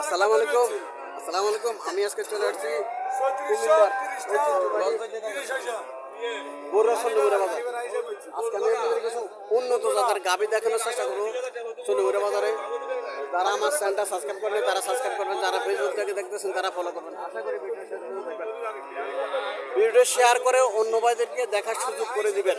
আসসালামু আলাইকুম। আসসালামু আলাইকুম। আমি আজকে চলে আসছি আজকে আমি কিছু উন্নত জাতের গাবি দেখানোর চেষ্টা করব সন্ধ্যা বাজারে। যারা আমার চ্যানেলটা সাবস্ক্রাইব করবেন তারা সাবস্ক্রাইব করবেন। যারা ফেসবুক থেকে দেখতেছেন, তারা ফলো করবেন। ভিডিও শেয়ার করে অন্য ভাইদেরকে দেখার সুযোগ করে দিবেন।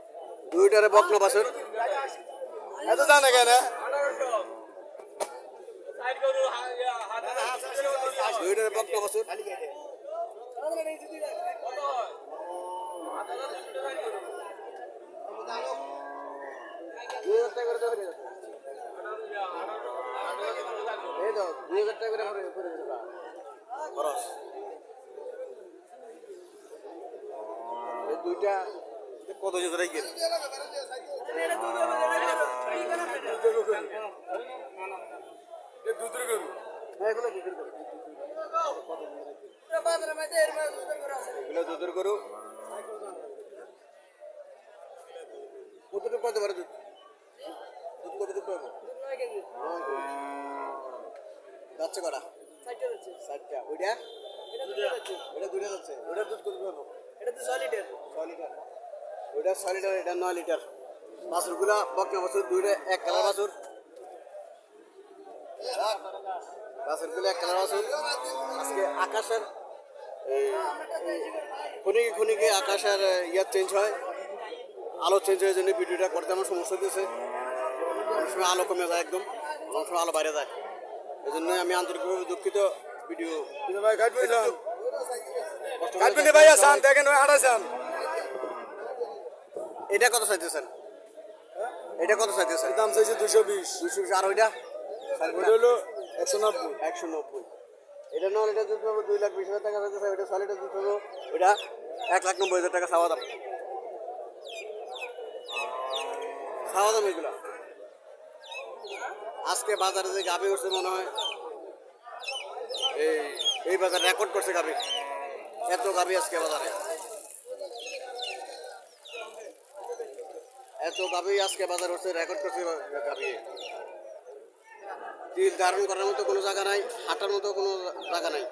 দুইটারে বকনা বাছুর এত জানে কেন দুইটারে বকনা বাছুর দুই হাজার টাকা করে। এই তো, দুই হাজার টাকা করে করে করে খরচ দুইটা কত যেতে রাখবেন দুধের গরু। হ্যাঁ দুধের গরু। এগুলো দুধের গরু। কতটুকু পাইতে পারে দুধ? দুধ কতটুকু পাবো? যাচ্ছে কটা? ষাটটা ওইটা? ওইটা দুইটা যাচ্ছে ওইটার দুধ কত পাবো? ছয় লিটার। ওইটা ছয় লিটার এটা নয় লিটার। বাছুরগুলা বকনা বাছুর দুইটা এক কালার বাছুর। বাছুরগুলো এক কালার বাছুর। আজকে আকাশের ক্ষণিকে ক্ষণিকে আকাশের ইয়ার চেঞ্জ হয়। আলো চেঞ্জ হয়ে জন্য ভিডিওটা করতে আমার সমস্যা দিয়েছে অনেক সময় আলো কমে যায় একদম অনেক সময় আলো বাইরে যায়। এই জন্যই আমি আন্তরিকভাবে দুঃখিত ভিডিও। ভাই দেখেন। আড়াইশান এটা কত চাইতেছেন? এটা কত চাইতেছেন? দাম চাইছে দুশো বিশ। দুশো বিশ। আর ওইটা? হলো একশো নব্বই। একশো নব্বই। এটা নন লিটার দুধ পাবো দুই লাখ বিশ হাজার টাকা চাইতেছে ওইটা ছয় লিটার দুধ পাবো ওইটা এক লাখ নব্বই হাজার টাকা চাওয়া দাম। চাওয়া দাম এগুলা আজকে বাজারে যে গাবি উঠছে মনে হয় এই এই বাজার রেকর্ড করছে গাভি। এত গাবি আজকে বাজারে। এত গাভি আজকে বাজার উঠছে রেকর্ড করছে গাভি। তীর ধারণ করার মতো কোনো জায়গা নাই, হাঁটার মতো কোনো জায়গা নাই।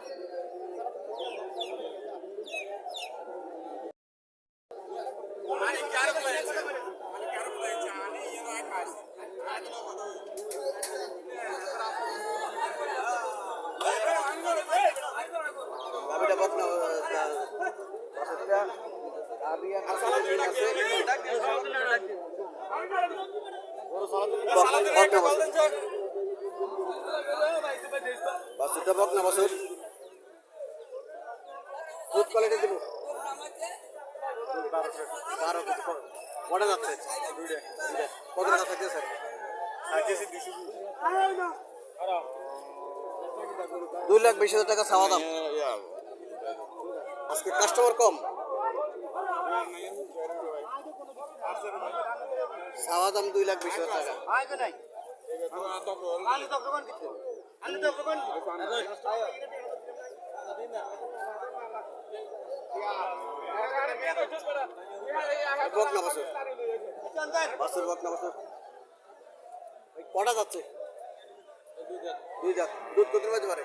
গাভিটা কোয়ালিটি দিব। বারো কেজি কটা যাচ্ছে? দুই। লাখ বিশ হাজার টাকা চাওয়া দাম। আজকে কাস্টমার কম। চাওয়া দাম দুই লাখ বিশ হাজার কটা যাচ্ছে? দুই জাত দুধ কত পাইতে পারে?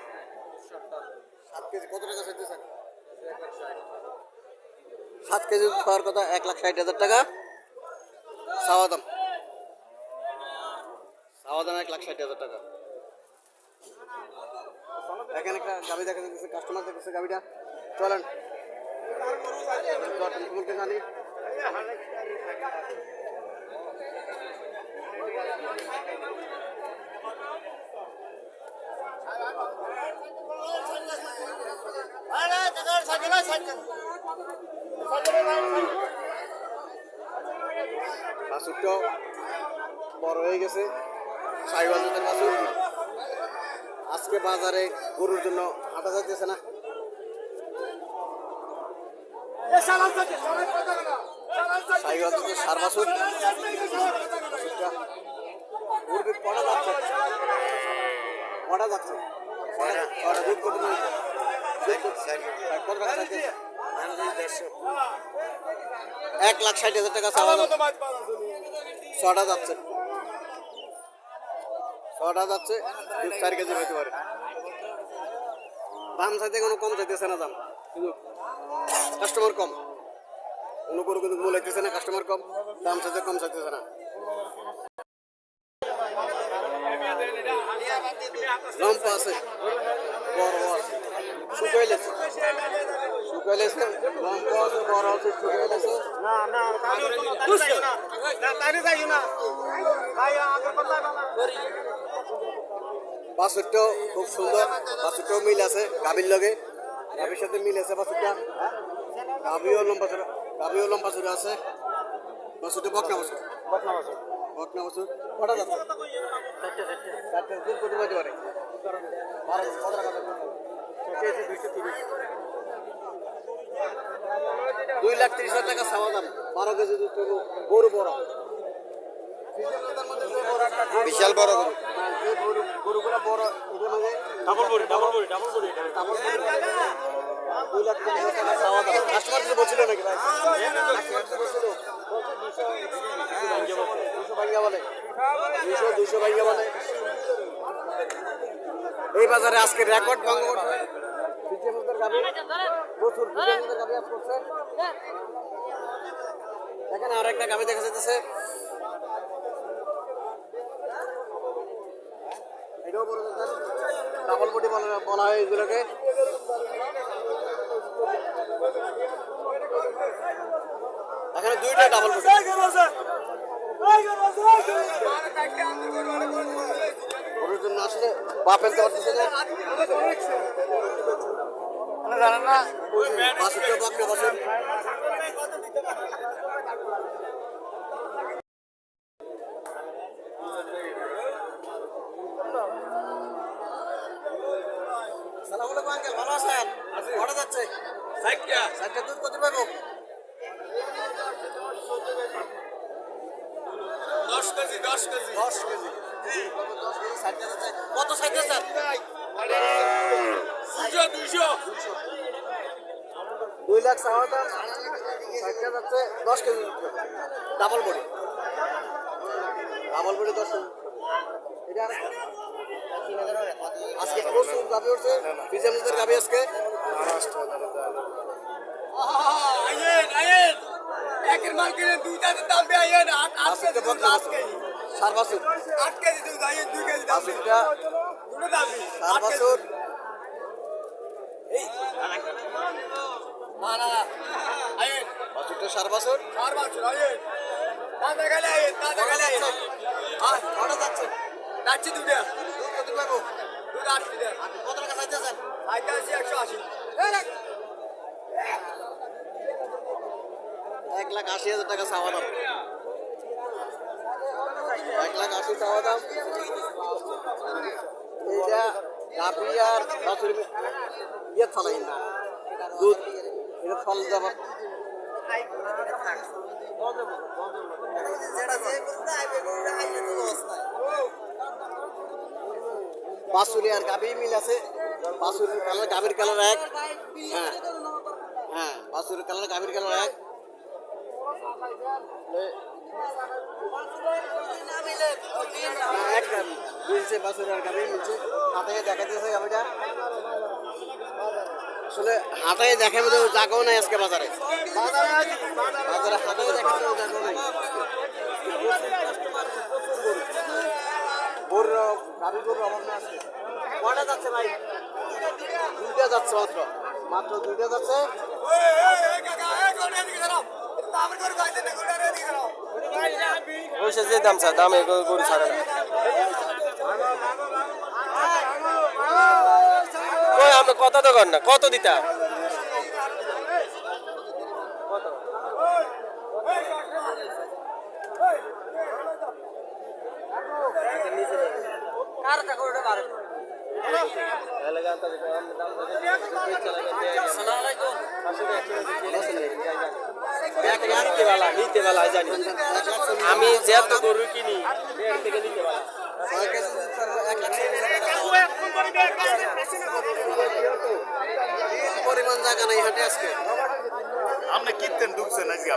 সাত কেজি। কত টাকা চাইতেছেন সাত কেজি দুধ পাওয়ার কথা এক লাখ ষাট হাজার টাকা। চাওয়া দাম এক লাখ ষাট হাজার টাকা এখানে একটা গাড়ি দেখা যাচ্ছে কাস্টমার দেখতেছে গাড়িটা চলেন জানি বাছুরটাও বড় হয়ে গেছে। সাইওয়াল জাতের বাছুর আজকে বাজারে গরুর জন্য হাঁটা যাইতেছে না। সাইওয়াল জাতের সার বাছুর। বাছুরটা গরুকে পড়া যাচ্ছে? পড়া যাচ্ছে? পড়া দুধ কত কত? টাকা? এক লাখ ষাট হাজার টাকা ছটা যাচ্ছে। ছটা যাচ্ছে চার কেজি হইতে পারে। দাম চাইতে কোনো কম চাইতেছে না দাম। কিন্তু কাস্টমার কম। কোনো কোনো কিন্তু বলাইতেছে না, কাস্টমার কম। দাম চাইতে কম চাইতেছে না। লম্পা আছে, বড় আছে বাছুরটাও খুব সুন্দর বাছুরটাও মিল আছে গাভীর লগে। গাভীর সাথে মিল আছে বাছুরটা গাভীও লম্বা চূড়া গাভীও লম্বা চূড়া আছে। বাছুরটা বকনা বাছুর বকনা বাছুর কটা যাচ্ছে? চারটে দুধ কত পারে বারো কত টাকা দাম? দুই লাখ তিরিশ হাজার টাকা চাওয়া দাম। বারো কেজি দুধ গরু বড়। বিশাল বড় গরু। হ্যাঁ, গরুগুলো বড় এদের double body double body double body. Double দুই লাখ তিরিশ হাজার টাকা চাওয়া দাম। কাস্টমার কিছু বলছিল নাকি ভাই? কাস্টমার কিছু বলছিল? দুশো ভাঙ্গা বলে। দুশো দুশো ভাঙ্গা বলে। এই বাজারে আজকে রেকর্ড ভঙ্গ বিজেপিদের গাবি প্রচুর বিজেপিদের গাবি এখানে আর একটা গাবি দেখা যাচ্ছে ডাবল বডি বলা হয় এগুলোকে। এখানে দুইটা ডাবল বডি। গরুর জন্য আসলে পারতেছে না জানেন না? ভালো আছেন? কটা যাচ্ছে। চারটা দুধ কত পাবো দশ কেজি দশ কেজি দশ কেজি দশ কেজি চারটা যাচ্ছে কত চারটা স্যার দুই লাখ চাওয়া দাম চারটা যাচ্ছে দশ KG double body. Double body দশ কেজি এটা আজকে প্রচুর গাবি উঠছে। বিজামদের গাবি আজকে। আইয়েন আইয়েন। একের মাল কিনে দুইটা দাম দিয়ে আইয়েন। আট আট কেজি দুধ কেজি সার বাসুর আট কেজি দুধ দুই কেজি দাম দুটো দাম সার বাসুর আইয়েন সার বছর একশো আশি এক লাখ আশি হাজার টাকা চাওয়া দাম এক লাখ আশি চাওয়া দাম গাভি আর বাছুর ইয়ে থালাই না। দুধ, এটা ফল যাবার বাছুরি আর গাভি মিল আছে। বাছুরের কালার গাভীর কালার এক। হ্যাঁ হ্যাঁ বাছুরের কালার গাভীর কালার এক। এক বাছুর আর গাভী মিলছে হাতে দেখাতেছে গাভীটা আসলে হাতে দেখে মতো জাগাও নাই আজকে বাজারে বাজারে হাতে দেখে মতো কটা যাচ্ছে ভাই দুইটা যাচ্ছে মাত্র মাত্র দুইটা যাচ্ছে পয়সা যে দাম স্যার দাম গরু ছাড়ে না কই কত তো কর না কত দিতা কার আমি যেহেতু গরু কিনি থেকে নিতে টাকা। পরিমাণ জায়গা নাই হাটে আজকে আপনি কিনতেন ঢুকছেন আজকে